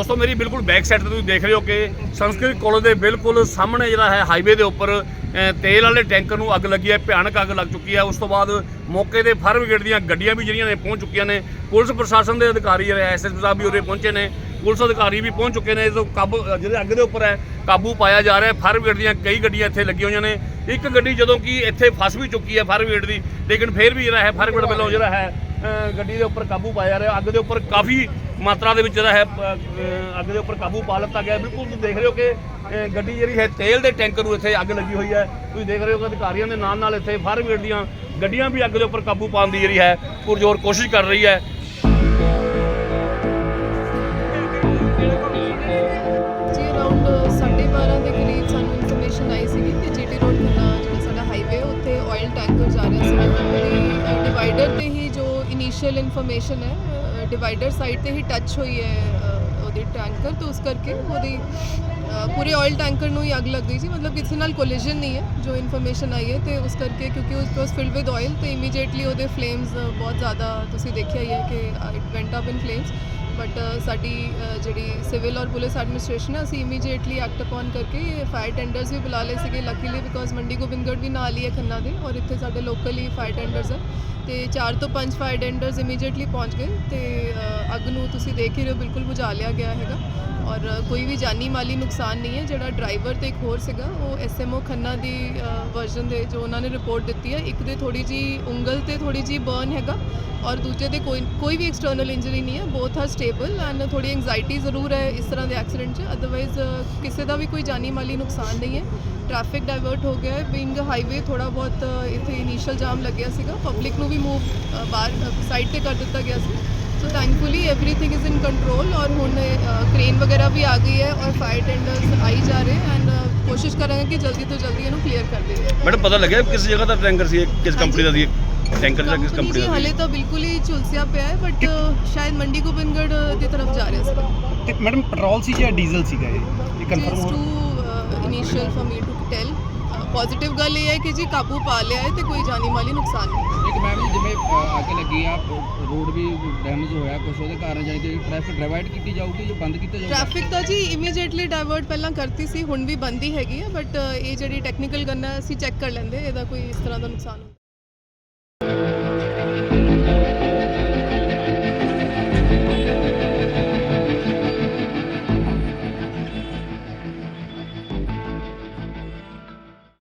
ਦੋਸਤੋ, ਮੇਰੀ ਬਿਲਕੁਲ ਬੈਕ ਸਾਈਡ ਤੇ ਤੁਸੀਂ ਦੇਖ ਰਹੇ ਹੋ ਕਿ ਸੰਸਕ੍ਰਿਤ ਕਾਲਜ ਦੇ ਬਿਲਕੁਲ ਸਾਹਮਣੇ ਜਿਹੜਾ ਹੈ ਹਾਈਵੇ ਦੇ ਉੱਪਰ ਤੇਲ ਵਾਲੇ ਟੈਂਕਰ ਨੂੰ ਅੱਗ ਲੱਗੀ ਹੈ, ਭਿਆਨਕ ਅੱਗ ਲੱਗ ਚੁੱਕੀ ਹੈ। ਉਸ ਤੋਂ ਬਾਅਦ ਮੌਕੇ ਤੇ ਫਾਇਰ ਬ੍ਰਿਗੇਡ ਦੀਆਂ ਗੱਡੀਆਂ ਵੀ ਜਿਹੜੀਆਂ ਨੇ ਪਹੁੰਚ ਚੁੱਕੀਆਂ ਨੇ। ਪੁਲਿਸ ਪ੍ਰਸ਼ਾਸਨ ਦੇ ਅਧਿਕਾਰੀ ਜਿਹੜੇ ਐਸਐਸ ਸਾਹਿਬ ਵੀ ਉਰੇ ਪਹੁੰਚੇ ਨੇ। ਪੁਲਿਸ ਅਧਿਕਾਰੀ ਵੀ ਪਹੁੰਚ ਚੁੱਕੇ ਨੇ। ਇਸ ਕਾਬੂ ਜਿਹੜੇ ਅੱਗ ਦੇ ਉੱਪਰ ਹੈ, ਕਾਬੂ ਪਾਇਆ ਜਾ ਰਿਹਾ ਹੈ। ਫਾਇਰ ਬ੍ਰਿਗੇਡ ਦੀਆਂ ਕਈ ਗੱਡੀਆਂ ਇੱਥੇ ਲੱਗੀਆਂ ਹੋਈਆਂ ਨੇ। ਇੱਕ ਗੱਡੀ ਜਦੋਂ ਕਿ ਇੱਥੇ ਫਸ ਵੀ ਚੁੱਕੀ ਹੈ ਫਾਇਰ ਬ੍ਰਿਗੇਡ ਦੀ, ਲੇਕਿਨ ਫਿਰ ਵੀ ਜਿਹੜਾ ਹੈ, ਫਾਇਰ ਬ੍ਰਿਗੇਡ ਵੱਲੋਂ ਜਿਹੜਾ ਹੈ ਗੱਡੀ ਦੇ ਉੱਪਰ ਕਾਬੂ ਪਾਇਆ ਜਾ ਰਿਹਾ। ਅੱਗ ਦੇ ਉੱਪਰ ਕਾਫੀ ਮਾਤਰਾ ਦੇ ਵਿੱਚ ਜਿਹੜਾ ਹੈ ਅੱਗ ਦੇ ਉੱਪਰ ਕਾਬੂ ਪਾ ਲਿੱਤਾ ਗਿਆ ਬਿਲਕੁਲ ਤੁਸੀਂ ਦੇਖ ਰਹੇ ਹੋ ਕਿ ਗੱਡੀ ਜਿਹੜੀ ਹੈ, ਤੇਲ ਦੇ ਟੈਂਕਰ ਨੂੰ ਇੱਥੇ ਅੱਗ ਲੱਗੀ ਹੋਈ ਹੈ। ਤੁਸੀਂ ਦੇਖ ਰਹੇ ਹੋ ਕਿ ਅਧਿਕਾਰੀਆਂ ਦੇ ਨਾਲ ਨਾਲ ਇੱਥੇ ਫਾਇਰ ਬ੍ਰਿਗੇਡ ਦੀਆਂ ਗੱਡੀਆਂ ਵੀ ਅੱਗ ਦੇ ਉੱਪਰ ਕਾਬੂ ਪਾਉਣ ਦੀ ਜਿਹੜੀ ਹੈ, ਪੁਰਜ਼ੋਰ ਕੋਸ਼ਿਸ਼ ਕਰ ਰਹੀ ਹੈ। ਜੀ ਅਰਾਊਂਡ 12:30 ਦੇ ਕਰੀਬ ਸਾਨੂੰ ਟੈਂਕਰ ਜਾ ਰਿਹਾ ਸੀ ਡਿਵਾਈਡਰ ਤੇ ਹੀ ਜੋ ਇਨੀਸ਼ੀਅਲ ਇਨਫੋਰਮੇਸ਼ਨ ਹੈ ਡਿਵਾਈਡਰ ਸਾਈਡ ਤੇ ਹੀ ਟੱਚ ਹੋਈ ਹੈ ਉਹਦੇ ਟੈਂਕਰ ਤੋਂ ਉਸ ਕਰਕੇ ਉਹਦੀ ਪੂਰੇ ਆਇਲ ਟੈਂਕਰ ਨੂੰ ਹੀ ਅੱਗ ਲੱਗ ਗਈ ਸੀ। ਮਤਲਬ ਕਿਸੇ ਨਾਲ ਕੋਲੀਜਨ ਨਹੀਂ ਹੈ, ਜੋ ਇਨਫੋਰਮੇਸ਼ਨ ਆਈ ਹੈ ਤੇ ਉਸ ਕਰਕੇ ਕਿਉਂਕਿ ਉਸ ਵਾਸ ਫਿਲਡ ਵਿਦ ਆਇਲ ਤੇ ਇਮੀਡੀਏਟਲੀ ਉਹਦੇ ਫਲੇਮਸ ਬਹੁਤ ਜ਼ਿਆਦਾ ਤੁਸੀਂ ਦੇਖਿਆ ਹੀ ਹੈ ਕਿ it went up in flames but uh, ਸਾਡੀ ਜਿਹੜੀ ਸਿਵਲ ਔਰ ਪੁਲਿਸ ਐਡਮਿਨਿਸਟ੍ਰੇਸ਼ਨ ਹੈ, ਅਸੀਂ ਇਮੀਡੀਏਟਲੀ ਐਕਟ ਅਪਨ ਕਰਕੇ ਫਾਇਰ ਟੈਂਡਰਸ ਵੀ ਬੁਲਾ ਲਏ ਸੀਗੇ ਲੱਕੀਲੀ ਬਿਕੋਜ਼ ਮੰਡੀ ਗੋਬਿੰਦਗੜ੍ਹ ਵੀ ਨਾਲ ਹੀ ਹੈ ਖੰਨਾ ਦੇ ਔਰ ਇੱਥੇ ਸਾਡੇ ਲੋਕਲ ਹੀ ਫਾਇਰ ਟੈਂਡਰਸ ਹੈ। ਤੇ 4 ਤੋਂ 5 ਫਾਇਰ ਟੈਂਡਰਸ ਇਮੀਡੀਏਟਲੀ ਪਹੁੰਚ ਗਏ ਤੇ ਅੱਗ ਨੂੰ ਤੁਸੀਂ ਦੇਖ ਹੀ ਰਹੇ ਹੋ, ਬਿਲਕੁਲ ਬੁਝਾ ਲਿਆ ਗਿਆ ਹੈਗਾ। ਔਰ ਕੋਈ ਵੀ ਜਾਨੀ ਮਾਲੀ ਨੁਕਸਾਨ ਨਹੀਂ ਹੈ ਜਿਹੜਾ ਡਰਾਈਵਰ ਤੇ ਇੱਕ ਹੋਰ ਸੀਗਾ ਉਹ ਐਸਐਮਓ ਖੰਨਾ ਦੀ ਵਰਜ਼ਨ ਦੇ ਜੋ ਉਹਨਾਂ ਨੇ ਰਿਪੋਰਟ ਦਿੱਤੀ ਹੈ ਇੱਕ ਦੇ ਥੋੜੀ ਜੀ ਉਂਗਲ ਤੇ ਥੋੜੀ ਜੀ ਬਰਨ ਹੈਗਾ ਔਰ ਦੂਜੇ ਦੇ ਕੋਈ ਕੋਈ ਵੀ ਐਕਸਟਰਨਲ ਇੰਜਰੀ ਨਹੀਂ ਹੈ ਬੋਥ ਆਰ ਸਟੇਬਲ ਐਂਡ ਥੋੜੀ ਐਂਗਜ਼ਾਈਟੀ ਜ਼ਰੂਰ ਹੈ ਇਸ ਤਰ੍ਹਾਂ ਦੇ ਐਕਸੀਡੈਂਟ 'ਚ ਅਦਰਵਾਈਜ਼ ਕਿਸੇ ਦਾ ਵੀ ਕੋਈ ਜਾਨੀ ਮਾਲੀ ਨੁਕਸਾਨ ਨਹੀਂ ਹੈ ਟ੍ਰੈਫਿਕ ਡਾਇਵਰਟ ਹੋ ਗਿਆ ਹੈ ਬਿੰਗ ਹਾਈਵੇ ਥੋੜਾ ਬਹੁਤ ਅ, ਇੱਥੇ ਇਨੀਸ਼ੀਅਲ ਜਾਮ ਲੱਗਿਆ ਸੀਗਾ ਪਬਲਿਕ ਨੂੰ ਵੀ ਮੂਵ ਬਾਹਰ ਸਾਈਡ ਤੇ ਕਰ ਦਿੱਤਾ ਗਿਆ ਸੀ so thankfully everything is in control ਔਰ ਹੁਣ crane ਵਗੈਰਾ ਵੀ ਆ ਗਈ ਹੈ ਔਰ ਫਾਇਰ ਟੈਂਡਰਸ ਆਈ ਜਾ ਰਹੇ ਐਂਡ ਕੋਸ਼ਿਸ਼ ਕਰਾਂਗੇ ਕਿ ਜਲਦੀ ਤੋਂ ਜਲਦੀ ਇਹਨੂੰ ਕਲੀਅਰ ਕਰ ਦਈਏ ਮੈਡਮ ਪਤਾ ਲੱਗਿਆ ਕਿਸ ਜਗ੍ਹਾ ਦਾ ਟੈਂਕਰ ਸੀ ਇਹ? ਕਿਸ ਕੰਪਨੀ ਦਾ ਸੀ ਇਹ? ਟੈਂਕਰ ਦਾ ਕਿਸ ਕੰਪਨੀ ਜੀ ਦਾ ਹਲੇ ਸੀ ਤਾਂ ਬਿਲਕੁਲ ਹੀ ਝੁਲਸਿਆ ਪਿਆ ਹੈ ਬਟ ਸ਼ਾਇਦ ਮੰਡੀ ਗੋਬਿੰਦਗੜ੍ਹ ਦੀ ਤਰਫ ਜਾ ਰਿਹਾ ਸੀ ਤੇ ਮੈਡਮ ਪੈਟਰੋਲ ਸੀ ਜਾਂ ਡੀਜ਼ਲ ਸੀਗਾ ਇਹ ਇਹ ਕਨਫਰਮ ਹੋ to initial for me to tell positive ਗੱਲ ਇਹ ਹੈ ਕਿ ਜੀ ਕਾਬੂ ਪਾ ਲਿਆ ਹੈ ਤੇ ਕੋਈ ਜਾਨੀ ਮਾਲੀ ਨੁਕਸਾਨ ਨਹੀਂ ਇੱਕ ਮੈਮ ਜਿਵੇਂ ਅੱਗ ਲੱਗੀ ਆ ਰੋਡ ਵੀ ਡੈਮੇਜ ਹੋਇਆ ਕੁਝ ਉਹਦੇ ਕਾਰਨ ਜਾਨੀ ਕਿ ਟ੍ਰੈਫਿਕ ਡਿਵਾਈਡ ਕੀਤੀ ਜਾਊਗੀ ਜੋ ਬੰਦ ਕੀਤਾ ਜਾਊਗਾ? ਟ੍ਰੈਫਿਕ ਤਾਂ ਜੀ ਇਮੀਡੀਏਟਲੀ ਡਾਇਵਰਟ ਪਹਿਲਾਂ ਕਰਤੀ ਸੀ ਹੁਣ ਵੀ ਬੰਦ ਹੀ ਹੈਗੀ ਹੈ ਬਟ ਇਹ ਜਿਹੜੀ ਟੈਕਨੀਕਲ ਗੱਲ ਹੈ ਅਸੀਂ ਚੈੱਕ ਕਰ ਲੈਂਦੇ ਇਹਦਾ ਕੋਈ ਇਸ ਤਰ੍ਹਾਂ ਦਾ ਨੁਕਸਾਨ ਨਹੀਂ